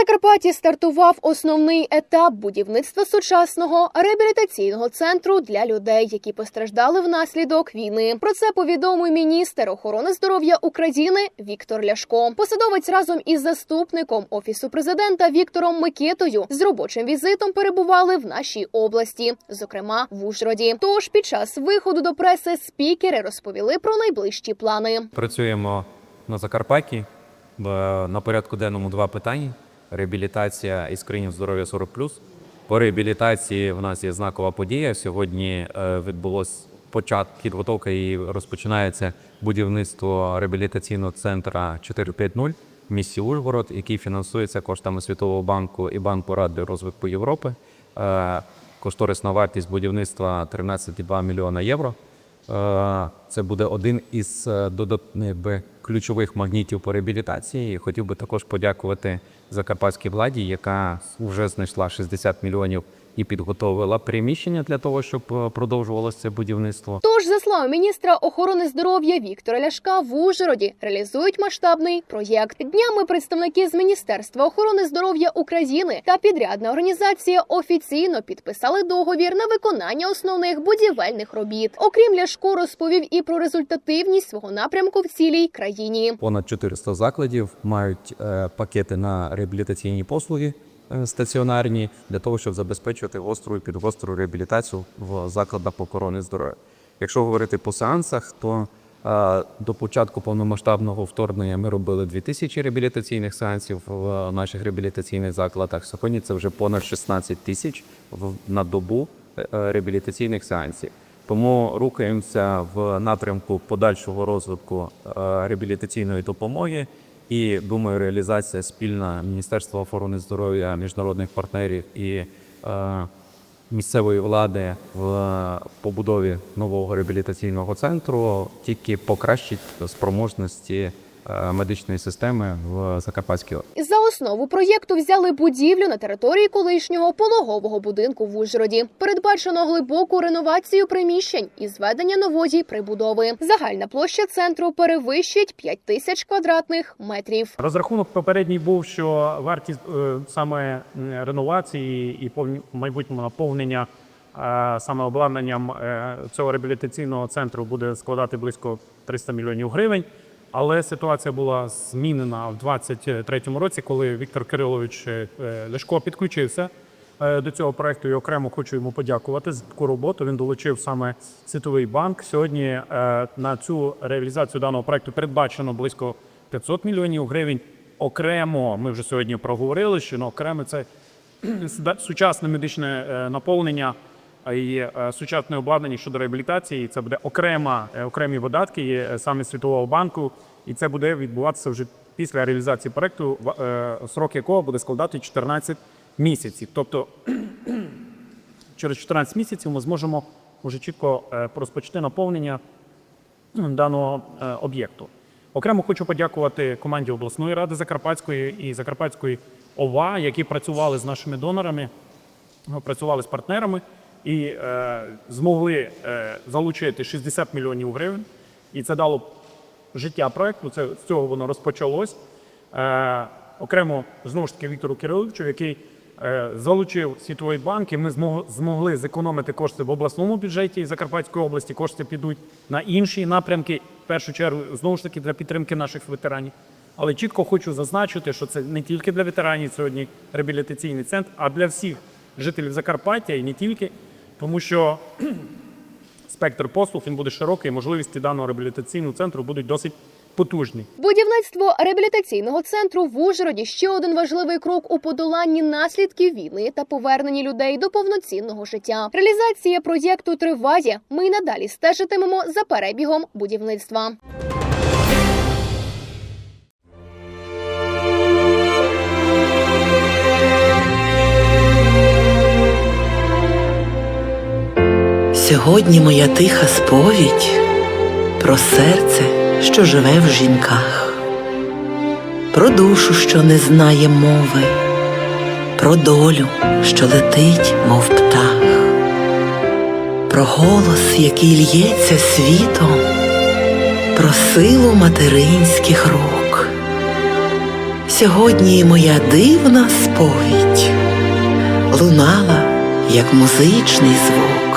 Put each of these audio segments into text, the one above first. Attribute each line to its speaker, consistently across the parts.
Speaker 1: Закарпатті стартував основний етап будівництва сучасного реабілітаційного центру для людей, які постраждали внаслідок війни. Про це повідомив міністр охорони здоров'я України Віктор Ляшко. Посадовець разом із заступником офісу президента Віктором Микитою з робочим візитом перебували в нашій області, зокрема в Ужгороді. Тож під час виходу до преси спікери розповіли про найближчі плани.
Speaker 2: Працюємо на Закарпатті. На порядку денному два питання: реабілітація і скринінг здоров'я 40+. По реабілітації в нас є знакова подія. Сьогодні е, відбулось початок підготовка і розпочинається будівництво реабілітаційного центру 450 в місті Ужгород, який фінансується коштами Світового банку і Банку Ради розвитку Європи. Е, Кошторисна вартість будівництва 13,2 мільйона євро. Е, Це буде один із додатних ключових магнітів по реабілітації. І Хотів би також подякувати закарпатській владі, яка вже знайшла 60 мільйонів і підготовила приміщення для того, щоб е, продовжувалося це будівництво.
Speaker 1: Тож, за словами міністра охорони здоров'я Віктора Ляшка, в Ужгороді реалізують масштабний проєкт. Днями представники з Міністерства охорони здоров'я України та підрядна організація офіційно підписали договір на виконання основних будівельних робіт. Окрім Ляшко, розповів і про результативність свого напрямку в цілій країні.
Speaker 2: Понад 400 закладів мають е, пакети на реабілітаційні послуги стаціонарні для того, щоб забезпечувати гостру і підгостру реабілітацію в закладах охорони здоров'я. Якщо говорити по сеансах, то е, до початку повномасштабного вторгнення ми робили 2000 реабілітаційних сеансів в наших реабілітаційних закладах. Сьогодні це вже понад 16 тисяч на добу е, реабілітаційних сеансів. Тому рухаємося в напрямку подальшого розвитку е, реабілітаційної допомоги. І думаю, реалізація спільна Міністерства охорони здоров'я, міжнародних партнерів і е, місцевої влади в побудові нового реабілітаційного центру тільки покращить спроможності медичної системи в Закарпатській області.
Speaker 1: За основу проєкту взяли будівлю на території колишнього пологового будинку в Ужгороді. Передбачено глибоку реновацію приміщень і зведення нової прибудови. Загальна площа центру перевищить 5 тисяч квадратних метрів.
Speaker 3: Розрахунок попередній був, що вартість е, саме реновації і повні- майбутнього наповнення е, саме обладнанням е, цього реабілітаційного центру буде складати близько 300 мільйонів гривень. Але ситуація була змінена в 2023 році, коли Віктор Кирилович е, Ляшко підключився е, до цього проекту і окремо хочу йому подякувати за таку роботу. Він долучив саме Світовий банк. Сьогодні е, на цю реалізацію даного проекту передбачено близько 500 мільйонів гривень. Окремо, ми вже сьогодні проговорили, що ну, окремо це сучасне медичне наповнення і е, сучасне обладнання щодо реабілітації. Це буде окрема е, окремі видатки е, саме Світового банку, і це буде відбуватися вже після реалізації проекту, срок якого буде складати 14 місяців. Тобто через 14 місяців ми зможемо вже чітко розпочати наповнення даного е, об'єкту. Окремо хочу подякувати команді обласної ради Закарпатської і Закарпатської ОВА, які працювали з нашими донорами, ну, працювали з партнерами і е, змогли е, залучити 60 мільйонів гривень. І це дало життя проекту. Це з цього воно розпочалось. Е, окремо знову ж таки Віктору Кириловичу, який е, залучив світовий банк, і ми змог- змогли зекономити кошти в обласному бюджеті Закарпатської області. Кошти підуть на інші напрямки. В першу чергу знову ж таки для підтримки наших ветеранів. Але чітко хочу зазначити, що це не тільки для ветеранів сьогодні реабілітаційний центр, а для всіх жителів Закарпаття і не тільки, тому що спектр послуг він буде широкий, можливості даного реабілітаційного центру будуть досить потужні.
Speaker 1: Будівництво реабілітаційного центру в Ужгороді ще один важливий крок у подоланні наслідків війни та поверненні людей до повноцінного життя. Реалізація проєкту триває. Ми й надалі стежитимемо за перебігом будівництва.
Speaker 4: Сьогодні моя тиха сповідь про серце, що живе в жінках, про душу, що не знає мови, про долю, що летить, мов птах, про голос, який л'ється світом, про силу материнських рук. Сьогодні моя дивна сповідь лунала, як музичний звук.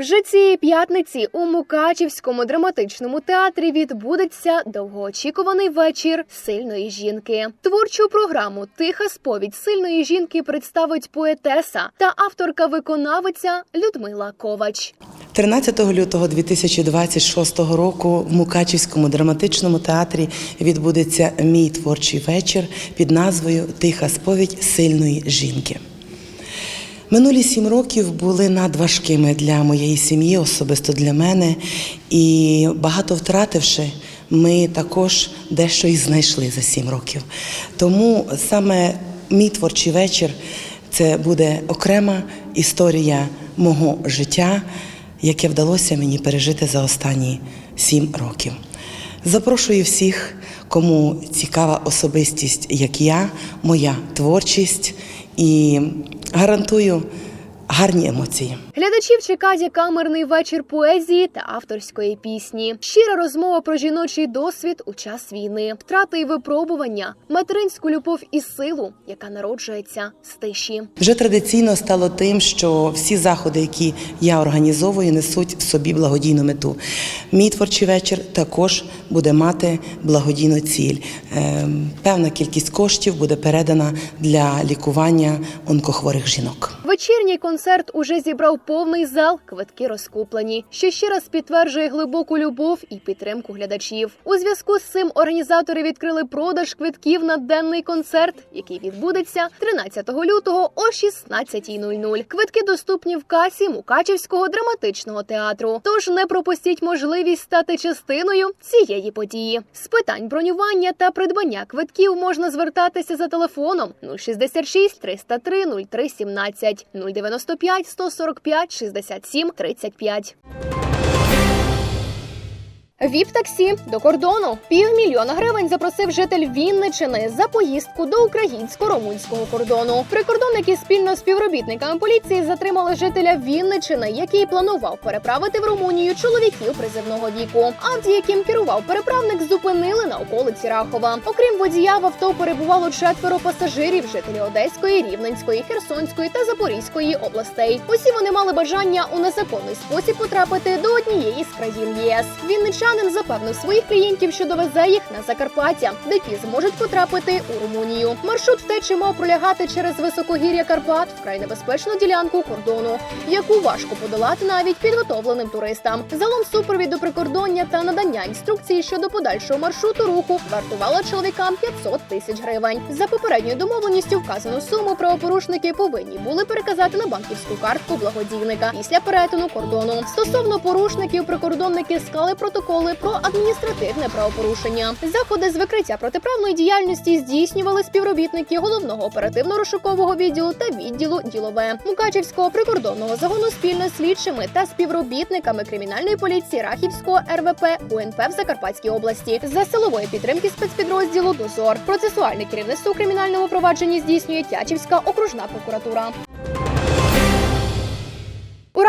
Speaker 1: Вже цієї п'ятниці у Мукачівському драматичному театрі відбудеться довгоочікуваний вечір сильної жінки. Творчу програму Тиха сповідь сильної жінки представить поетеса та авторка-виконавиця Людмила Ковач.
Speaker 5: 13 лютого 2026 року в Мукачівському драматичному театрі відбудеться мій творчий вечір під назвою Тиха сповідь сильної жінки. Минулі сім років були надважкими для моєї сім'ї, особисто для мене, і багато втративши, ми також дещо і знайшли за сім років. Тому саме мій творчий вечір це буде окрема історія мого життя, яке вдалося мені пережити за останні сім років. Запрошую всіх, кому цікава особистість, як я, моя творчість, і гарантую гарні емоції.
Speaker 1: Глядачів чекає камерний вечір поезії та авторської пісні. Щира розмова про жіночий досвід у час війни, втрати і випробування, материнську любов і силу, яка народжується з тиші.
Speaker 5: Вже традиційно стало тим, що всі заходи, які я організовую, несуть в собі благодійну мету. Мій творчий вечір також буде мати благодійну ціль. Ем, Певна кількість коштів буде передана для лікування онкохворих жінок.
Speaker 1: Вечірній концерт уже зібрав повний зал, квитки розкуплені, що ще раз підтверджує глибоку любов і підтримку глядачів. У зв'язку з цим організатори відкрили продаж квитків на денний концерт, який відбудеться 13 лютого о 16.00. Квитки доступні в касі Мукачівського драматичного театру. Тож не пропустіть можливість стати частиною цієї події. З питань бронювання та придбання квитків можна звертатися за телефоном 066 303 03 17 095 145 67 35. Віп-таксі до кордону півмільйона гривень запросив житель Вінничини за поїздку до українсько-румунського кордону. Прикордонники спільно з співробітниками поліції затримали жителя Вінничини, який планував переправити в Румунію чоловіків призивного віку. Авто, яким керував переправник, зупинили на околиці Рахова. Окрім водія, в авто перебувало четверо пасажирів, жителі Одеської, Рівненської, Херсонської та Запорізької областей. Усі вони мали бажання у незаконний спосіб потрапити до однієї з країн ЄС. Вінничанин запевнив своїх клієнтів, що довезе їх на Закарпаття, де ті зможуть потрапити у Румунію. Маршрут втечі мав пролягати через високогір'я Карпат, вкрай небезпечну ділянку кордону, яку важко подолати навіть підготовленим туристам. Залом супровід до прикордоння та надання інструкції щодо подальшого маршруту руху вартувало чоловікам 500 тисяч гривень. За попередньою домовленістю вказану суму правопорушники повинні були переказати на банківську картку благодійника після перетину кордону. Стосовно порушників, прикордонники склали протоколи про адміністративне правопорушення. Заходи з викриття протиправної діяльності здійснювали співробітники головного оперативно-розшукового відділу та відділу ділове Мукачівського прикордонного загону спільно з слідчими та співробітниками кримінальної поліції Рахівського РВП УНП в Закарпатській області за силової підтримки спецпідрозділу Дозор. Процесуальне керівництво у кримінальному провадженні здійснює Тячівська окружна прокуратура.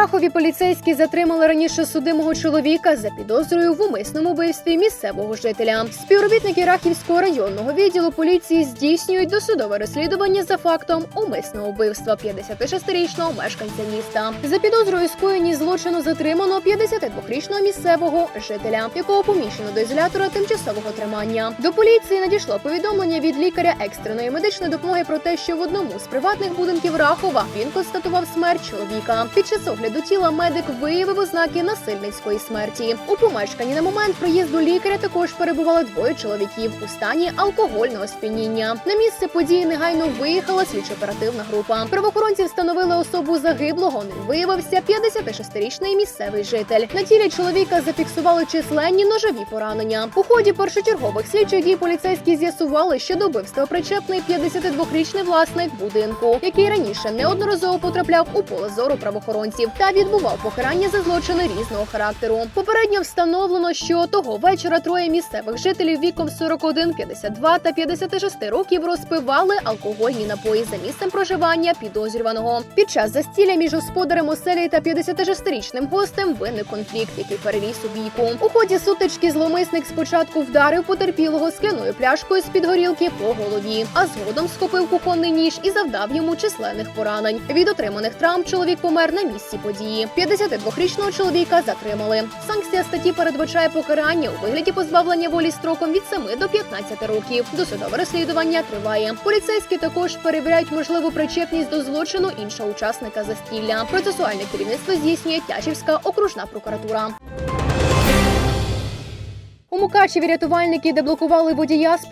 Speaker 1: Рахові поліцейські затримали раніше судимого чоловіка за підозрою в умисному вбивстві місцевого жителя. Співробітники Рахівського районного відділу поліції здійснюють досудове розслідування за фактом умисного вбивства 56-річного мешканця міста. За підозрою скоєнні злочину затримано 52-річного місцевого жителя, якого поміщено до ізолятора тимчасового тримання. До поліції надійшло повідомлення від лікаря екстреної медичної допомоги про те, що в одному з приватних будинків Рахова він констатував смерть чоловіка. Під час огляду тіла медик виявив ознаки насильницької смерті. У помешканні на момент приїзду лікаря також перебували двоє чоловіків у стані алкогольного сп'яніння. На місце події негайно виїхала слідчо-оперативна група. Правоохоронці встановили особу загиблого. Ним виявився 56-річний місцевий житель. На тілі чоловіка зафіксували численні ножові поранення. У ході першочергових слідчих дій поліцейські з'ясували, що до вбивства причепний 52-річний власник будинку, який раніше неодноразово потрапляв у поле зору правоохоронців. Та відбував покарання за злочини різного характеру. Попередньо встановлено, що того вечора троє місцевих жителів віком 41, 52 та 56 років розпивали алкогольні напої за місцем проживання підозрюваного. Під час застілля між господарем оселі та 56-річним гостем виник конфлікт, який переріс у бійку. У ході сутички зловмисник спочатку вдарив потерпілого скляною пляшкою з під горілки по голові, а згодом схопив кухонний ніж і завдав йому численних поранень. Від отриманих травм чоловік помер на місці. 52-річного чоловіка затримали. Санкція статті передбачає покарання у вигляді позбавлення волі строком від 7 до 15 років. Досудове розслідування триває. Поліцейські також перевіряють можливу причетність до злочину іншого учасника застілля. Процесуальне керівництво здійснює Тячівська окружна прокуратура. Мукачеві рятувальники деблокували водія з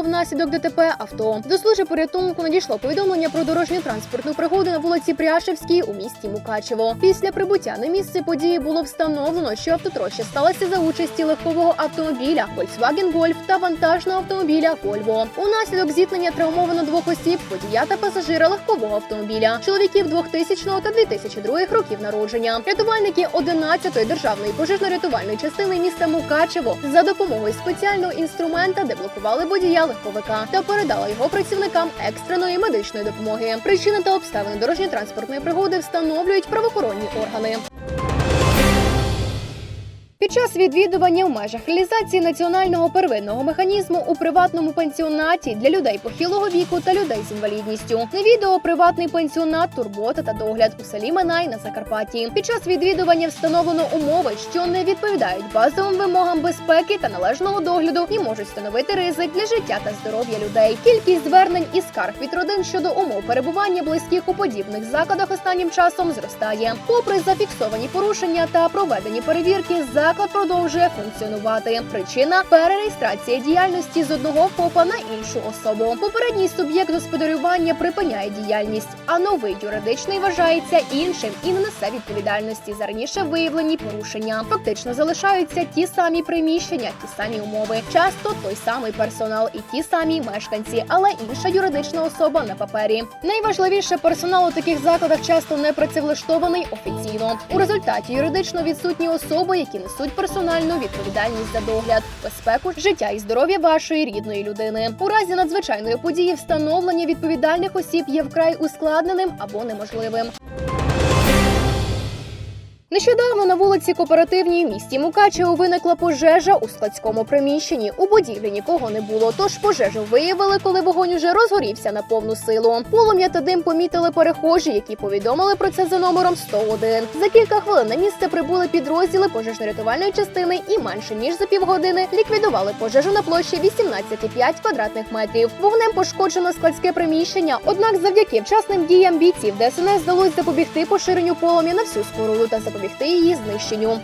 Speaker 1: внаслідок ДТП авто. До служби порятунку надійшло повідомлення про дорожню транспортну пригоду на вулиці Пряшевській у місті Мукачево. Після прибуття на місце події було встановлено, що автотроща сталася за участі легкового автомобіля Volkswagen Golf та вантажного автомобіля Volvo. Унаслідок зіткнення травмовано двох осіб, водія та пасажира легкового автомобіля, чоловіків 2000 та 2002 років народження. Рятувальники 11-ї державної пожежно-рятувальної частини міста Мукачево за допомогою спеціального інструмента деблокували водія легковика та передали його працівникам екстреної медичної допомоги. Причини та обставини дорожньо-транспортної пригоди встановлюють правоохоронні органи. Під час відвідування в межах реалізації національного первинного механізму у приватному пенсіонаті для людей похилого віку та людей з інвалідністю на відео приватний пенсіонат, турбота та догляд у селі Минай на Закарпатті. Під час відвідування встановлено умови, що не відповідають базовим вимогам безпеки та належного догляду і можуть становити ризик для життя та здоров'я людей. Кількість звернень і скарг від родин щодо умов перебування близьких у подібних закладах останнім часом зростає. Попри зафіксовані порушення та проведені перевірки, заклад продовжує функціонувати. Причина перереєстрація діяльності з одного ФОПа на іншу особу. Попередній суб'єкт господарювання припиняє діяльність, а новий юридичний вважається іншим і не несе відповідальності за раніше виявлені порушення. Фактично залишаються ті самі приміщення, ті самі умови, часто той самий персонал і ті самі мешканці, але інша юридична особа на папері. Найважливіше персонал у таких закладах часто не працевлаштований офіційно. У результаті юридично відсутні особи, які несуть персональну відповідальність за догляд, безпеку, життя і здоров'я вашої рідної людини. У разі надзвичайної події встановлення відповідальних осіб є вкрай ускладненим або неможливим. Нещодавно на вулиці Кооперативній в місті Мукачево виникла пожежа у складському приміщенні. У будівлі нікого не було, тож пожежу виявили, коли вогонь уже розгорівся на повну силу. Полум'я та дим помітили перехожі, які повідомили про це за номером 101. За кілька хвилин на місце прибули підрозділи пожежно-рятувальної частини і менше ніж за півгодини ліквідували пожежу на площі 18,5 квадратних метрів. Вогнем пошкоджено складське приміщення. Однак, завдяки вчасним діям бійців ДСНС вдалося запобігти поширенню полум'я на всю споруду та запобігти її знищенню.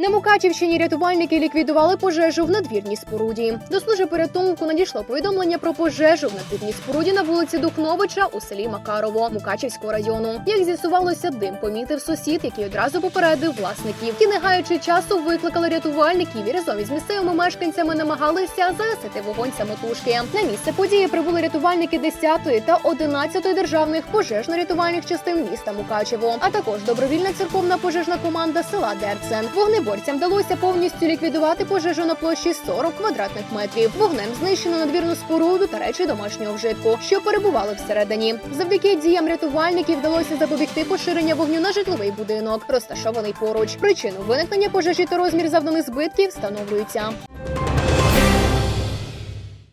Speaker 1: На Мукачівщині рятувальники ліквідували пожежу в надвірній споруді. До служби порятунку надійшло повідомлення про пожежу в надвірній споруді на вулиці Духновича у селі Макарово Мукачівського району. Як з'ясувалося, дим помітив сусід, який одразу попередив власників. Ті, не гаючи часу, викликали рятувальників і разом із місцевими мешканцями намагалися загасити вогонь самотужки. На місце події прибули рятувальники 10-ї та 11-ї державних пожежно-рятувальних частин міста Мукачево, а також добровільна церковна пожежна команда села Дерцен. Вогнеборцям вдалося повністю ліквідувати пожежу на площі 40 квадратних метрів. Вогнем знищено надвірну споруду та речі домашнього вжитку, що перебували всередині. Завдяки діям рятувальників вдалося запобігти поширення вогню на житловий будинок, розташований поруч. Причину виникнення пожежі та розмір завданих збитків встановлюються.